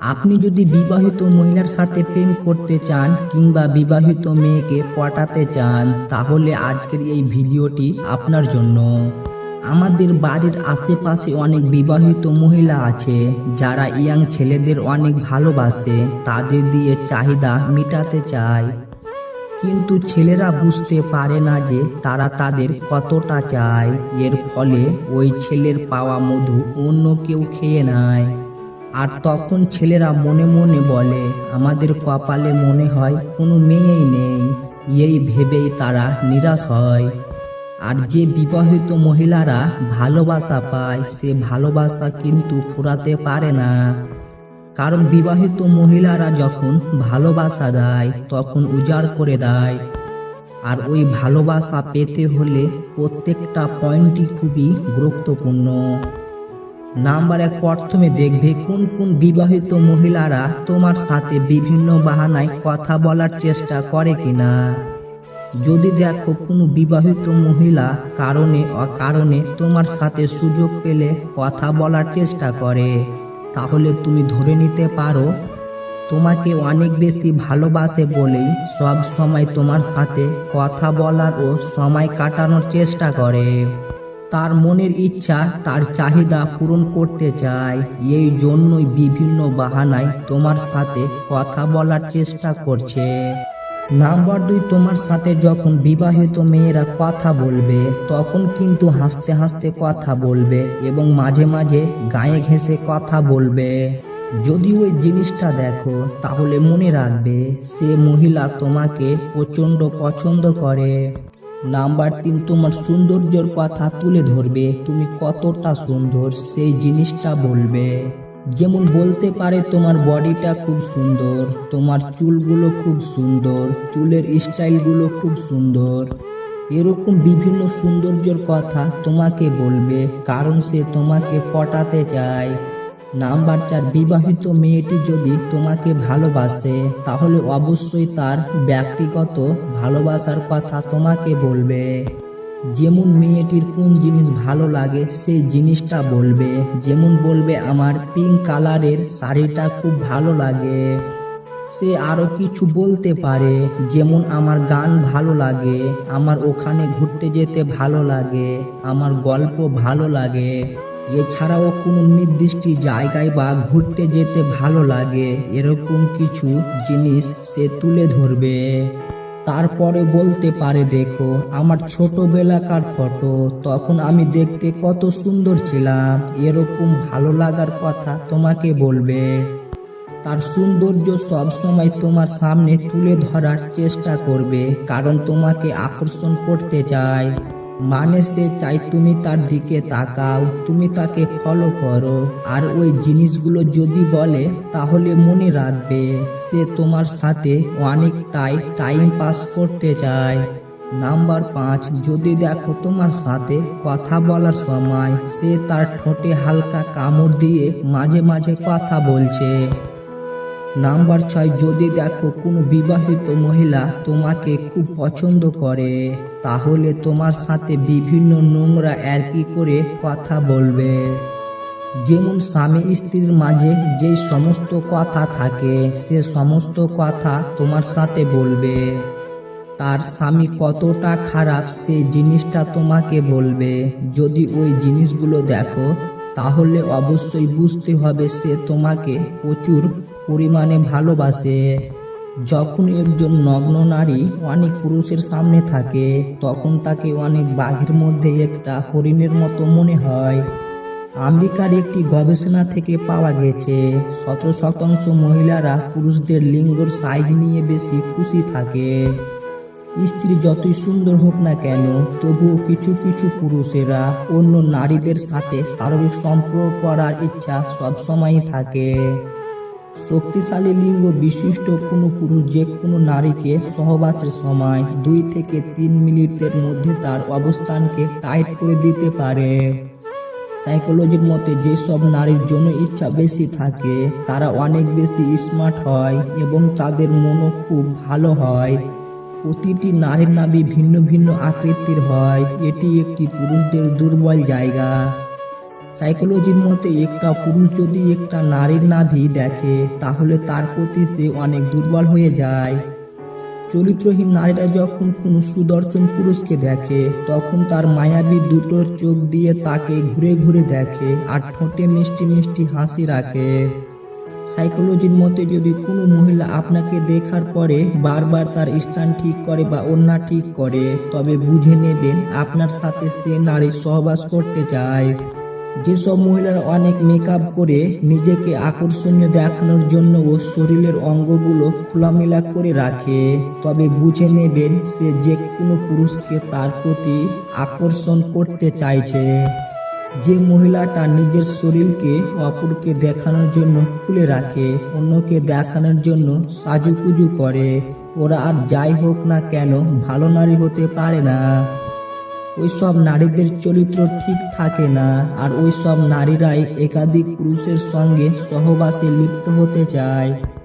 আপনি যদি বিবাহিত মহিলার সাথে প্রেম করতে চান কিংবা বিবাহিত মেয়েকে পটাতে চান, তাহলে আজকের এই ভিডিওটি আপনার জন্য। আমাদের বাড়ির আশেপাশে অনেক বিবাহিত মহিলা আছে, যারা ইয়াং ছেলেদের অনেক ভালোবাসে, তাদের দিয়ে চাহিদা মেটাতে চায়। কিন্তু ছেলেরা বুঝতে পারে না যে তারা তাদের কতটা চায়। এর ফলে ওই ছেলের পাওয়া মধু অন্য কেউ খেয়ে নেয়। আর তখন ছেলেরা মনে মনে বলে, আমাদের কপালে মনে হয় কোনো মেয়েই নেই। এই ভেবেই তারা নিরাশ হয়। আর যে বিবাহিত মহিলারা ভালোবাসা পায়, সে ভালোবাসা কিন্তু ফুরাতে পারে না। কারণ বিবাহিত মহিলারা যখন ভালোবাসা দেয়, তখন উজাড় করে দেয়। আর ওই ভালোবাসা পেতে হলে প্রত্যেকটা পয়েন্টই খুবই গুরুত্বপূর্ণ। নাম্বার এক প্রথমে দেখবে কোন কোন বিবাহিত মহিলারা তোমার সাথে বিভিন্ন বাহানায় কথা বলার চেষ্টা করে কিনা। যদি দেখো কোনো বিবাহিত মহিলা কারণে অকারণে তোমার সাথে সুযোগ পেলে কথা বলার চেষ্টা করে, তাহলে তুমি ধরে নিতে পারো। তোমাকে অনেক বেশি ভালোবাসে বলেই সব সময় তোমার সাথে কথা বলার ও সময় কাটানোর চেষ্টা করে। তার মনের ইচ্ছা, তার চাহিদা পূরণ করতে চায় এই জন্যই বিভিন্ন বাহানায় তোমার সাথে কথা বলার চেষ্টা করছে। নাম্বার দুই, তোমার সাথে যখন বিবাহিত মেয়েরা কথা বলবে, তখন কিন্তু হাসতে হাসতে কথা বলবে এবং মাঝে মাঝে গায়ে ঘেঁষে কথা বলবে। যদি ওই জিনিসটা দেখো, তাহলে মনে রাখবে, সে মহিলা তোমাকে প্রচণ্ড পছন্দ করে। নাম্বার তিন, তোমার সৌন্দর্যর কথা তুলে ধরবে। তুমি কতটা সুন্দর, সেই জিনিসটা বলবে। যেমন বলতে পারে, তোমার বডিটা খুব সুন্দর, তোমার চুলগুলো খুব সুন্দর, চুলের স্টাইলগুলো খুব সুন্দর। এরকম বিভিন্ন সৌন্দর্যর কথা তোমাকে বলবে, কারণ সে তোমাকে পটাতে চায়। নাম্বার চার, বিবাহিত মেয়েটি যদি তোমাকে ভালোবাসে, তাহলে অবশ্যই তার ব্যক্তিগত ভালোবাসার কথা তোমাকে বলবে। যেমন মেয়েটির কোন জিনিস ভালো লাগে সেই জিনিসটা বলবে। যেমন বলবে, আমার পিঙ্ক কালারের শাড়িটা খুব ভালো লাগে। সে আরও কিছু বলতে পারে, যেমন, আমার গান ভালো লাগে, আমার ওখানে ঘুরতে যেতে ভালো লাগে, আমার গল্প ভালো লাগে। এছাড়াও কোনো নির্দিষ্ট জায়গায় বা ঘুরতে যেতে ভালো লাগে, এরকম কিছু জিনিস সে তুলে ধরবে। তারপরে বলতে পারে, দেখো, আমার ছোটবেলাকার ফটো, তখন আমি দেখতে কত সুন্দর ছিলাম, এরকম ভালো লাগার কথা তোমাকে বলবে। তার সৌন্দর্য সব সময় তোমার সামনে তুলে ধরার চেষ্টা করবে, কারণ তোমাকে আকর্ষণ করতে চায়। মানে সে চাই তুমি তার দিকে তাকাও, তুমি তাকে ফলো করো। আর ওই জিনিসগুলো যদি বলে, তাহলে মনে রাখবে, সে তোমার সাথে অনেকটাই টাইম পাস করতে চায়। নাম্বার পাঁচ, যদি দেখো তোমার সাথে কথা বলার সময়, সে তার ঠোঁটে হালকা কামড় দিয়ে মাঝে মাঝে কথা বলছে। নাম্বার ছয়, যদি দেখো কোনো বিবাহিত মহিলা তোমাকে খুব পছন্দ করে, তাহলে তোমার সাথে বিভিন্ন নোংরা আর কি করে কথা বলবে? যেমন স্বামী স্ত্রীর মাঝে যে সমস্ত কথা থাকে, সে সমস্ত কথা তোমার সাথে বলবে। তার স্বামী কতটা খারাপ, সে জিনিসটা তোমাকে বলবে। যদি ওই জিনিসগুলো দেখো, তাহলে অবশ্যই বুঝতে হবে সে তোমাকে প্রচুর পরিমাণে ভালোবাসে। যখন একজন নগ্ন নারী অনেক পুরুষের সামনে থাকে, তখন তাকে অনেক বাঘের মধ্যে একটা হরিণের মতো মনে হয়। আমেরিকার একটি গবেষণা থেকে পাওয়া গেছে সতেরো শতাংশ মহিলারা পুরুষদের লিঙ্গর সাইজ নিয়ে বেশি খুশি থাকে। স্ত্রী যতই সুন্দর হোক না কেন, তবুও কিছু কিছু পুরুষেরা অন্য নারীদের সাথে শারীরিক সম্পর্ক করার ইচ্ছা সবসময়ই থাকে। শক্তিশালী লিঙ্গ বিশিষ্ট কোনো পুরুষ যে কোনো নারীকে সহবাসের সময় দুই থেকে তিন মিনিটের মধ্যে তার অবস্থানকে টাইট করে দিতে পারে। সাইকোলজির মতে যেসব নারীর জন্য ইচ্ছা বেশি থাকে, তারা অনেক বেশি স্মার্ট হয় এবং তাদের মনও খুব ভালো হয়। প্রতিটি নারীর নাবি ভিন্ন ভিন্ন আকৃতির হয়, এটি একটি পুরুষদের দুর্বল জায়গা। সাইকোলজির মতে একটা পুরুষ যদি একটা নারীর নাভি দেখে, তাহলে তার প্রতি সে অনেক দুর্বল হয়ে যায়। চরিত্রহীন নারীরা যখন কোনো সুদর্শন পুরুষকে দেখে, তখন তার মায়াবী দুটো চোখ দিয়ে তাকে ঘুরে ঘুরে দেখে আর ঠোঁটে মিষ্টি মিষ্টি হাসি রাখে। সাইকোলজির মতে যদি কোনো মহিলা আপনাকে দেখার পরে বারবার তার স্থান ঠিক করে বা অন্যা ঠিক করে, তবে বুঝে নেবেন আপনার সাথে সে নারী সহবাস করতে চায়। যেসব মহিলারা অনেক মেকআপ করে নিজেকে আকর্ষণীয় দেখানোর জন্য ও শরীরের অঙ্গগুলো খোলামেলা করে রাখে, তবে বুঝে নেবেন সে যে কোনো পুরুষকে তার প্রতি আকর্ষণ করতে চাইছে। যে মহিলাটা নিজের শরীরকে অপরকে দেখানোর জন্য খুলে রাখে, অন্যকে দেখানোর জন্য সাজুকুজু করে। ওরা আর যাই হোক না কেন, ভালো নারী হতে পারে না। ওইসব নারীদের চরিত্র ঠিক থাকে না, আর ওইসব নারীরাই একাধিক পুরুষের সঙ্গে সহবাসে লিপ্ত হতে চায়।